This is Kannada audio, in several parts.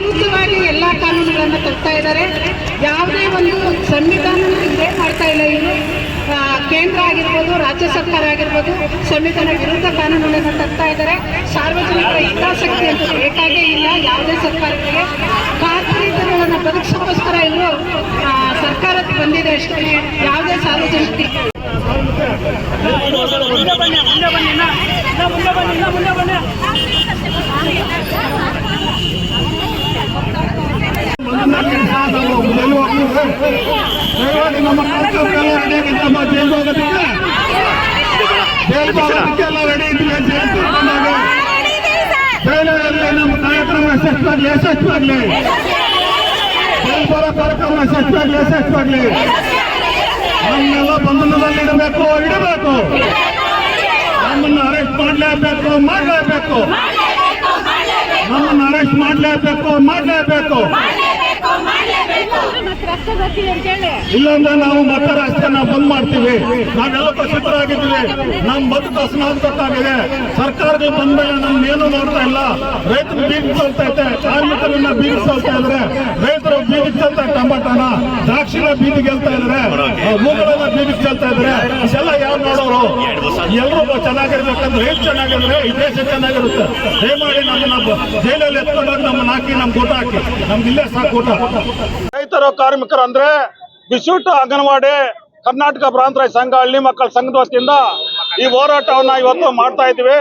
ವಿರುದ್ಧವಾಗಿ ಎಲ್ಲ ಕಾನೂನುಗಳನ್ನು ತರ್ತಾ ಇದ್ದಾರೆ. ಯಾವುದೇ ಒಂದು ಸಂವಿಧಾನ ಬ್ರೇಕ್ ಮಾಡ್ತಾ ಇಲ್ಲ ಇವರು. ಕೇಂದ್ರ ಆಗಿರ್ಬೋದು, ರಾಜ್ಯ ಸರ್ಕಾರ ಆಗಿರ್ಬೋದು, ಸಂವಿಧಾನ ವಿರುದ್ಧ ಕಾನೂನುಗಳನ್ನು ತರ್ತಾ ಇದ್ದಾರೆ. ಸಾರ್ವಜನಿಕರ ಹಿತಾಸಕ್ತಿ ಅಂತ ಬೇಕಾಗೇ ಇಲ್ಲ. ಯಾವುದೇ ಸರ್ಕಾರಗಳಿಗೆ ಕಾರ್ಪೊರೇಟರ್ಗಳನ್ನು ಬದುಕಿಸೋಕ್ಕೋಸ್ಕರ ಇವರು ಸರ್ಕಾರಕ್ಕೆ ಬಂದಿದೆ ಅಷ್ಟೇ. ಯಾವುದೇ ಸಾರ್ವಜನಿಕ ಕರ್ಕೊಂಡಾಗ ಜೈಲಲ್ಲಿ ನಮ್ಮ ಕಾರ್ಯಕ್ರಮ ಯಶಸ್ವಾಗ್ಲಿ ಯಶಸ್ವಾಗ್ಲಿ ಜೈಲ್ ಬರೋ ಕಾರ್ಯಕ್ರಮ ಯಶಸ್ವಾಗ್ಲಿ ಯಶಸ್ವಾಗ್ಲಿ ನಮ್ಮೆಲ್ಲ ಬಂಧನದಲ್ಲಿ ಇಡಬೇಕು ಇಡಬೇಕು ನಮ್ಮನ್ನು ಅರೆಸ್ಟ್ ಮಾಡಲೇಬೇಕು ಮಾಡಲೇಬೇಕು ನಮ್ಮನ್ನು ಅರೆಸ್ಟ್ ಮಾಡಲೇಬೇಕು ಮಾಡಲೇಬೇಕು ಇಲ್ಲಾಂದ್ರೆ ನಾವು ಮತ್ತೆ ರಾಷ್ಟ್ರನ ಬಂದ್ ಮಾಡ್ತೀವಿ. ನಾವೆಲ್ಲ ಪ್ರಸಿದ್ಧರಾಗಿದ್ದೀವಿ. ನಮ್ ಬದುಕು ಅಸಮಾಧಾನಕ್ಕಾಗಿದೆ. ಸರ್ಕಾರಗಳು ಬಂದ ಮೇಲೆ ನಮ್ಗೆ ಏನು ನೋಡ್ತಾ ಇಲ್ಲ? ರೈತರು ಬೀಗಿ ಇದೆ ಕಾರ್ಮಿಕರನ್ನ ಬೀಗಿ ಚಲ್ತಾ ಇದ್ರೆ ರೈತರು ಬೀಗಿ ಚಲ್ತಾ ಟಮಾಟನ ದ್ರಾಕ್ಷಿನ ಬೀದಿಗೆ ಗೆಲ್ತಾ ಇದ್ರೆ ಹೂಗಳನ್ನ ಬೀದಿಗೆ ಚೆಲ್ತಾ ಇದ್ರೆ ಇದೆಲ್ಲ ಯಾರು ನೋಡೋರು ಎಲ್ರು ಚೆನ್ನಾಗಿರ್ಬೇಕಂದ್ರೆ ರೈತ ಚೆನ್ನಾಗಿದ್ರೆ ಈ ದೇಶ ಚೆನ್ನಾಗಿರುತ್ತೆ. ದಯಮಾಡಿ ನಮ್ಮನ್ನ ಜೈಲಲ್ಲಿ ಎತ್ಕೊಂಡೋಗಿ ನಮ್ಮನ್ನ ಹಾಕಿ ನಮ್ ಊಟ ಹಾಕಿ. ನಮ್ಗೆ ಇಲ್ಲೇ ಸಾಕು ಊಟ. ರೈತರು ಕಾರ್ಮಿಕರು ಅಂದ್ರೆ ಬಿಸೂಟ ಅಂಗನವಾಡಿ ಕರ್ನಾಟಕ ಪ್ರಾಂತ ರೈತ ಸಂಘ ಹಳ್ಳಿ ಮಕ್ಕಳ ಸಂಘದ ವತಿಯಿಂದ ಈ ಹೋರಾಟವನ್ನ ಇವತ್ತು ಮಾಡ್ತಾ ಇದ್ದೀವಿ.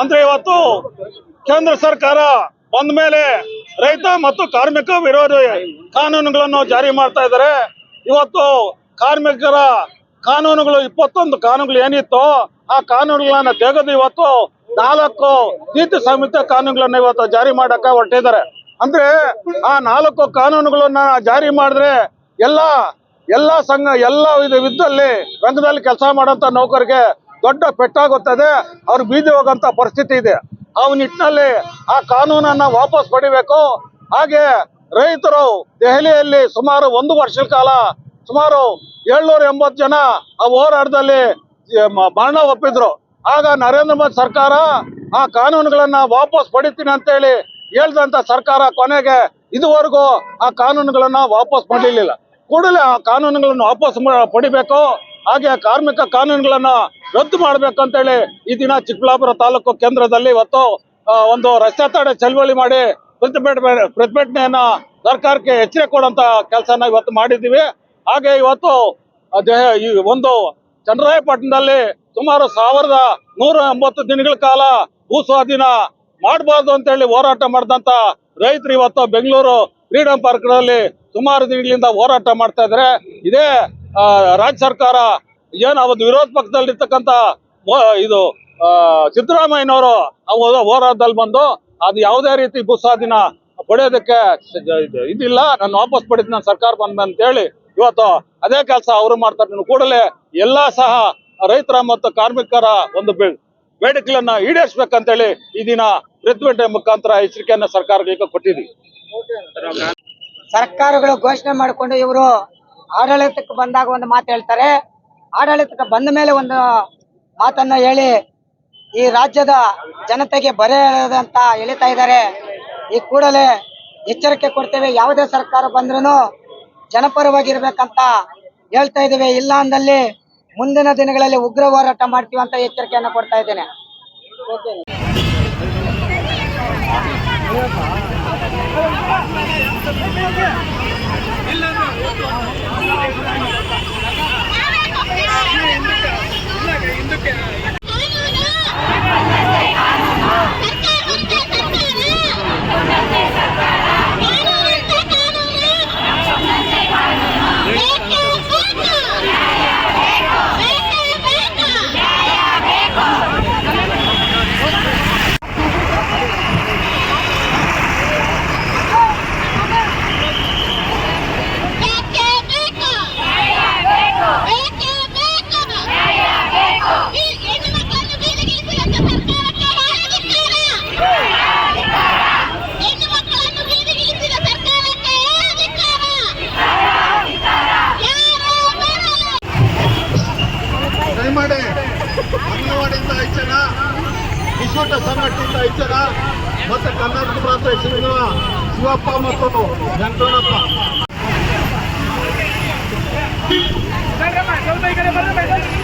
ಅಂದ್ರೆ ಇವತ್ತು ಕೇಂದ್ರ ಸರ್ಕಾರ ಬಂದ ಮೇಲೆ ರೈತ ಮತ್ತು ಕಾರ್ಮಿಕ ವಿರೋಧಿ ಕಾನೂನುಗಳನ್ನು ಜಾರಿ ಮಾಡ್ತಾ ಇದ್ದಾರೆ. ಇವತ್ತು ಕಾರ್ಮಿಕರ ಕಾನೂನುಗಳು, ಇಪ್ಪತ್ತೊಂದು ಕಾನೂನುಗಳು ಏನಿತ್ತು ಆ ಕಾನೂನುಗಳನ್ನ ತೆಗೆದು ಇವತ್ತು ನಾಲ್ಕು ನೀತಿ ಸಂಹಿತೆ ಕಾನೂನುಗಳನ್ನ ಇವತ್ತು ಜಾರಿ ಮಾಡಕ್ಕೆ ಹೊರಟಿದ್ದಾರೆ. ಅಂದ್ರೆ ಆ ನಾಲ್ಕು ಕಾನೂನುಗಳನ್ನ ಜಾರಿ ಮಾಡಿದ್ರೆ ಎಲ್ಲ ಎಲ್ಲ ಸಂಘ, ಎಲ್ಲ ಇದು ವಿದ್ದಲ್ಲಿ ರಂಗದಲ್ಲಿ ಕೆಲಸ ಮಾಡೋಂಥ ನೌಕರಿಗೆ ದೊಡ್ಡ ಪೆಟ್ಟಾಗುತ್ತದೆ. ಅವ್ರು ಬೀದಿ ಹೋಗೋಂಥ ಪರಿಸ್ಥಿತಿ ಇದೆ. ಆ ನಿಟ್ಟಿನಲ್ಲಿ ಆ ಕಾನೂನನ್ನ ವಾಪಸ್ ಪಡಿಬೇಕು. ಹಾಗೆ ರೈತರು ದೆಹಲಿಯಲ್ಲಿ ಸುಮಾರು ಒಂದು ವರ್ಷದ ಕಾಲ ಸುಮಾರು ಏಳ್ನೂರ ಎಂಬತ್ತು ಜನ ಆ ಹೋರಾಟದಲ್ಲಿ ಬಾಣ ಒಪ್ಪಿದ್ರು. ಆಗ ನರೇಂದ್ರ ಮೋದಿ ಸರ್ಕಾರ ಆ ಕಾನೂನುಗಳನ್ನ ವಾಪಸ್ ಪಡಿತೀನಿ ಅಂತೇಳಿ ಹೇಳ್ದಂತ ಸರ್ಕಾರ ಕೊನೆಗೆ ಇದುವರೆಗೂ ಆ ಕಾನೂನುಗಳನ್ನ ವಾಪಸ್ ಪಡೀಲಿಲ್ಲ ಕೂಡಲೇ ಆ ಕಾನೂನುಗಳನ್ನು ವಾಪಸ್ ಪಡಿಬೇಕು, ಹಾಗೆ ಕಾರ್ಮಿಕ ಕಾನೂನುಗಳನ್ನ ರದ್ದು ಮಾಡ್ಬೇಕು ಅಂತೇಳಿ ಈ ದಿನ ಚಿಕ್ಕಬಳ್ಳಾಪುರ ತಾಲೂಕು ಕೇಂದ್ರದಲ್ಲಿ ಇವತ್ತು ಒಂದು ರಸ್ತೆ ತಡೆ ಚಳವಳಿ ಮಾಡಿ ಪ್ರತಿಭಟನೆ ಪ್ರತಿಭಟನೆಯನ್ನ ಸರ್ಕಾರಕ್ಕೆ ಎಚ್ಚರಿಕೆ ಕೊಡುವಂತ ಕೆಲಸನ ಇವತ್ತು ಮಾಡಿದ್ದೀವಿ. ಹಾಗೆ ಇವತ್ತು ಒಂದು ಚಂದ್ರಾಯಪಟ್ಟಣದಲ್ಲಿ ಸುಮಾರು ಸಾವಿರದ ನೂರ ಎಂಬತ್ತು ದಿನಗಳ ಕಾಲ ಭೂ ಸ್ವಾಧೀನ ಮಾಡಬಾರ್ದು ಅಂತೇಳಿ ಹೋರಾಟ ಮಾಡಿದಂತ ರೈತರು ಇವತ್ತು ಬೆಂಗಳೂರು ಫ್ರೀಡಂ ಪಾರ್ಕ್ನಲ್ಲಿ ಸುಮಾರು ದಿನಗಳಿಂದ ಹೋರಾಟ ಮಾಡ್ತಾ ಇದ್ರೆ ಇದೇ ರಾಜ್ಯ ಸರ್ಕಾರ ಏನು ಅವತ್ತು ವಿರೋಧ ಪಕ್ಷದಲ್ಲಿರ್ತಕ್ಕಂಥ ಇದು ಸಿದ್ದರಾಮಯ್ಯನವರು ಹೋರಾಟದಲ್ಲಿ ಬಂದು ಅದು ಯಾವುದೇ ರೀತಿ ಭೂ ಸ್ವಾಧೀನ ಪಡೆಯೋದಕ್ಕೆ ಇದು- ಇದಿಲ್ಲ. ನಾನು ವಾಪಸ್ ಪಡಿತೀನಿ ನಾನು ಸರ್ಕಾರ ಬಂದ ಅಂತ ಹೇಳಿ ಇವತ್ತು ಅದೇ ಕೆಲಸ ಅವರು ಮಾಡ್ತಾರೆ. ಕೂಡಲೇ ಎಲ್ಲಾ ಸಹ ರೈತರ ಮತ್ತು ಕಾರ್ಮಿಕರ ಒಂದು ಬೇಡಿಕೆಗಳನ್ನ ಈಡೇರಿಸಬೇಕಂತೇಳಿ ಈ ದಿನ ಪ್ರತಿಭಟನೆ ಮುಖಾಂತರ ಎಚ್ಚರಿಕೆಯನ್ನ ಸರ್ಕಾರಗಳಿಗೆ ಕೊಟ್ಟಿದ್ದೀವಿ ಸರ್ಕಾರಗಳು ಘೋಷಣೆ ಮಾಡಿಕೊಂಡು ಇವರು ಆಡಳಿತಕ್ಕೆ ಬಂದಾಗ ಒಂದು ಮಾತು ಹೇಳ್ತಾರೆ. ಆಡಳಿತಕ್ಕೆ ಬಂದ ಮೇಲೆ ಒಂದು ಮಾತನ್ನ ಹೇಳಿ ಈ ರಾಜ್ಯದ ಜನತೆಗೆ ಬರೆಯದಂತ ಎಳಿತಾ ಇದ್ದಾರೆ. ಈ ಕೂಡಲೇ ಎಚ್ಚರಿಕೆ ಕೊಡ್ತೇವೆ. ಯಾವುದೇ ಸರ್ಕಾರ ಬಂದ್ರೂ ಜನಪರವಾಗಿರ್ಬೇಕಂತ ಹೇಳ್ತಾ ಇದ್ದೇವೆ. ಇಲ್ಲ ಅಂದಲ್ಲಿ ಮುಂದಿನ ದಿನಗಳಲ್ಲಿ ಉಗ್ರ ಹೋರಾಟ ಮಾಡ್ತೀವಿ ಅಂತ ಎಚ್ಚರಿಕೆಯನ್ನು ಕೊಡ್ತಾ ಇದ್ದೇನೆ. ಜನ ವಿಶ್ವಟ ಸಂಘಟನೆಯಿಂದ ಐದು ಜನ ಮತ್ತೆ ಕರ್ನಾಟಕ ಪ್ರಾಂತ ಸಂಘ ಶಿವಪ್ಪ ಮತ್ತು ವೆಂಕಟಪ್ಪ ಸ್ವಲ್ಪ ಈ ಕಡೆ ಬರ್ರಿ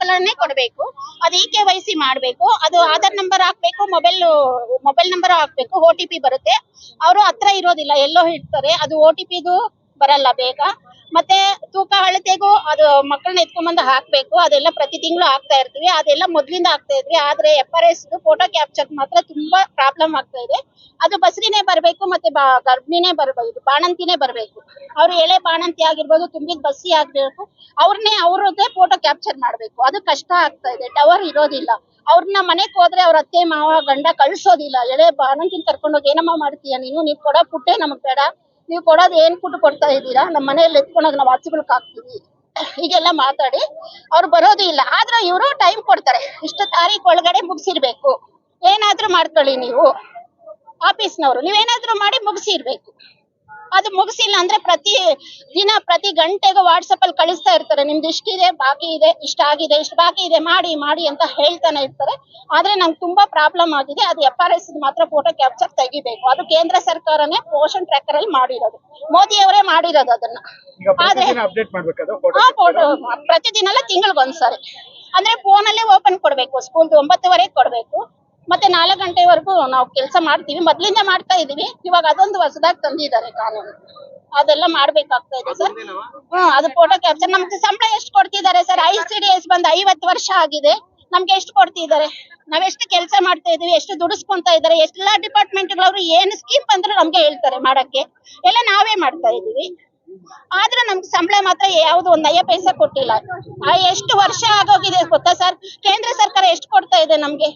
ಕ್ಯಾಪ್ಚರ್ ಕೊಡಬೇಕು. ಅದು ಇ ಕೆ ವೈ ಸಿ ಮಾಡ್ಬೇಕು. ಅದು ಆಧಾರ್ ನಂಬರ್ ಹಾಕ್ಬೇಕು, ಮೊಬೈಲ್ ಮೊಬೈಲ್ ನಂಬರ್ ಹಾಕ್ಬೇಕು, ಓ ಟಿ ಪಿ ಬರುತ್ತೆ. ಅವರು ಹತ್ರ ಇರೋದಿಲ್ಲ, ಎಲ್ಲೋ ಇಡ್ತಾರೆ ಅದು ಓ ಟಿ ಪಿದು ಬರಲ್ಲ ಬೇಗ. ಮತ್ತೆ ತೂಕ ಅಳತೆಗೂ ಅದು ಮಕ್ಕಳನ್ನ ಎತ್ಕೊಂಡ್ಬಂದು ಹಾಕ್ಬೇಕು. ಅದೆಲ್ಲ ಪ್ರತಿ ತಿಂಗಳು ಹಾಕ್ತಾ ಇರ್ತೀವಿ. ಅದೆಲ್ಲ ಮೊದ್ಲಿಂದ ಆಗ್ತಾ ಇದ್ವಿ. ಆದ್ರೆ F R S photo capture ಮಾತ್ರ ತುಂಬಾ ಪ್ರಾಬ್ಲಮ್ ಆಗ್ತಾ ಇದೆ. ಅದು ಬಸರಿನೇ ಬರಬೇಕು ಮತ್ತೆ ಗರ್ಭಿಣಿನೇ ಬರ್ಬೇಕು ಬಾಣಂತಿನೇ ಬರ್ಬೇಕು. ಅವ್ರು ಎಳೆ ಬಾಣಂತಿ ಆಗಿರ್ಬೋದು, ತುಂಬಿದ ಬಸ್ಸಿ ಆಗ್ಬೇಕು. ಅವ್ರನ್ನೇ ಅವ್ರದ್ದೇ ಫೋಟೋ ಕ್ಯಾಪ್ಚರ್ ಮಾಡ್ಬೇಕು. ಅದು ಕಷ್ಟ ಆಗ್ತಾ ಇದೆ. ಟವರ್ ಇರೋದಿಲ್ಲ. ಅವ್ರನ್ನ ಮನೆಗ್ ಹೋದ್ರೆ ಅವ್ರ ಅತ್ತೆ, ಮಾವ, ಗಂಡ ಕಳ್ಸೋದಿಲ್ಲ. ಎಳೆ ಬಾಣಂತಿನ ಕರ್ಕೊಂಡೋಗಿ, ಏನಮ್ಮ ಮಾಡ್ತೀಯ ನೀನು? ನೀವ್ ಕೊಡೋ ಪುಟ್ಟೆ ನಮಗ್ ಬೇಡ. ನೀವು ಕೊಡೋದು ಏನ್ ಫುಡ್ ಕೊಡ್ತಾ ಇದ್ದೀರಾ? ನಮ್ಮ ಮನೆಯಲ್ಲಿ ಎತ್ಕೊಂಡೋಗಿ ನಾವು ಹಸುಗಳಿಗೆ ಹಾಕ್ತೀವಿ. ಹೀಗೆಲ್ಲ ಮಾತಾಡಿ ಅವ್ರು ಬರೋದು ಇಲ್ಲ. ಆದ್ರೆ ಇವರು ಟೈಮ್ ಕೊಡ್ತಾರೆ. ಇಷ್ಟು ತಾರೀಖ್ ಒಳಗಡೆ ಮುಗಿಸಿರ್ಬೇಕು. ಏನಾದ್ರೂ ಮಾಡ್ಕೊಳ್ಳಿ ನೀವು. ಆಫೀಸ್ನವರು ನೀವೇನಾದ್ರೂ ಮಾಡಿ ಮುಗಿಸಿರ್ಬೇಕು. ಅದು ಮುಗಿಸಿಲ್ಲ ಅಂದ್ರೆ ಪ್ರತಿ ದಿನ ಪ್ರತಿ ಗಂಟೆಗೆ ವಾಟ್ಸಪ್ ಅಲ್ಲಿ ಕಳಿಸ್ತಾ ಇರ್ತಾರೆ. ನಿಮ್ದು ಇಷ್ಟಿದೆ ಬಾಕಿ ಇದೆ ಇಷ್ಟ ಆಗಿದೆ ಇಷ್ಟು ಬಾಕಿ ಇದೆ ಮಾಡಿ ಮಾಡಿ ಅಂತ ಹೇಳ್ತಾನೆ ಇರ್ತಾರೆ. ಆದ್ರೆ ನಂಗೆ ತುಂಬಾ ಪ್ರಾಬ್ಲಮ್ ಆಗಿದೆ. ಅದು ಎಫ್ ಆರ್ ಎಸ್ ಮಾತ್ರ ಫೋಟೋ ಕ್ಯಾಪ್ಚರ್ ತೆಗಿಬೇಕು. ಅದು ಕೇಂದ್ರ ಸರ್ಕಾರನೇ ಪೋಷನ್ ಟ್ರ್ಯಾಕರ್ ಅಲ್ಲಿ ಮಾಡಿರೋದು. ಮೋದಿ ಅವರೇ ಮಾಡಿರೋದು ಅದನ್ನ. ಆದ್ರೆ ಪ್ರತಿದಿನ ತಿಂಗಳಿಗೊಂದ್ಸರಿ. ಅಂದ್ರೆ ಫೋನ್ ಅಲ್ಲೇ ಓಪನ್ ಕೊಡ್ಬೇಕು. ಸ್ಕೂಲ್ ಒಂಬತ್ತುವರೆಗೆ ಕೊಡ್ಬೇಕು. ಮತ್ತೆ ನಾಲ್ಕು ಗಂಟೆವರೆಗೂ ನಾವು ಕೆಲಸ ಮಾಡ್ತೀವಿ. ಮೊದ್ಲಿಂದ ಮಾಡ್ತಾ ಇದೀವಿ ಇವಾಗ ಅದೊಂದು ಹೊಸದಾಗಿ ತಂದಿದ್ದಾರೆ ಕಾನೂನು. ಅದೆಲ್ಲ ಮಾಡ್ಬೇಕಾಗ್ತಾ ಇದೆ ಸರ್. ಹ್ಮ್ ಅದು ಫೋಟೋ ಕ್ಯಾಪ್ಚರ್ ನಮ್ಗೆ ಸಂಬಳ ಎಷ್ಟು ಕೊಡ್ತಿದ್ದಾರೆ sir? I C D S ಬಂದು ಐವತ್ತು ವರ್ಷ ಆಗಿದೆ. ನಮ್ಗೆ ಎಷ್ಟು ಕೊಡ್ತಿದ್ದಾರೆ? ನಾವೆಷ್ಟು ಕೆಲಸ ಮಾಡ್ತಾ ಇದೀವಿ ಎಷ್ಟು ದುಡಿಸ್ಕೊಂತ ಇದ್ದಾರೆ ಎಲ್ಲಾ ಡಿಪಾರ್ಟ್ಮೆಂಟ್ಗಳವರು ಏನು ಸ್ಕೀಮ್ ಬಂದ್ರು ನಮ್ಗೆ ಹೇಳ್ತಾರೆ ಮಾಡಕ್ಕೆ. ಎಲ್ಲ ನಾವೇ ಮಾಡ್ತಾ ಇದೀವಿ ಆದ್ರೆ ನಮ್ಗೆ ಸಂಬಳ ಮಾತ್ರ ಯಾವ್ದು ಒಂದ್ ನಯ ಪೈಸೆ ಕೊಟ್ಟಿಲ್ಲ. ಆ ಎಷ್ಟು ವರ್ಷ ಆಗೋಗಿದೆ ಗೊತ್ತಾ ಸರ್? ಕೇಂದ್ರ ಸರ್ಕಾರ ಎಷ್ಟು ಕೊಡ್ತಾ ಇದೆ ನಮ್ಗೆ?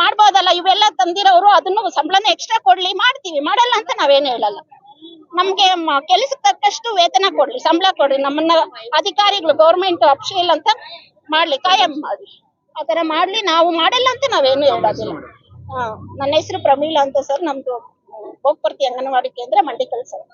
ಮಾಡ್ಬೋದಲ್ಲ, ಇವೆಲ್ಲ ತಂದಿರೋರು ಅದನ್ನು ಸಂಬಳನ ಎಕ್ಸ್ಟ್ರಾ ಕೊಡ್ಲಿ, ಮಾಡ್ತೀವಿ. ಮಾಡಲ್ಲ ಅಂತ ನಾವೇನು ಹೇಳಲ್ಲ. ನಮ್ಗೆ ಕೆಲಸಕ್ಕೆ ತಕ್ಕಷ್ಟು ವೇತನ ಕೊಡ್ಲಿ, ಸಂಬಳ ಕೊಡ್ಲಿ. ನಮ್ಮನ್ನ ಅಧಿಕಾರಿಗಳು ಗೌರ್ಮೆಂಟ್ ಅಫ್ಷಿಯಲ್ ಅಂತ ಮಾಡ್ಲಿ, ಕಾಯಂ ಮಾಡ್ಲಿ. ಆತರ ಮಾಡ್ಲಿ, ನಾವು ಮಾಡಲ್ಲ ಅಂತ ನಾವೇನು ಹೇಳೋದಿಲ್ಲ. ನನ್ನ ಹೆಸರು ಪ್ರಮೀಳಾ ಅಂತ ಸರ್. ನಮ್ದು ಹೋಗ್ಬರ್ತಿ ಅಂಗನವಾಡಿ ಕೇಂದ್ರ ಮಂಡಿಕಲ್ ಸರ್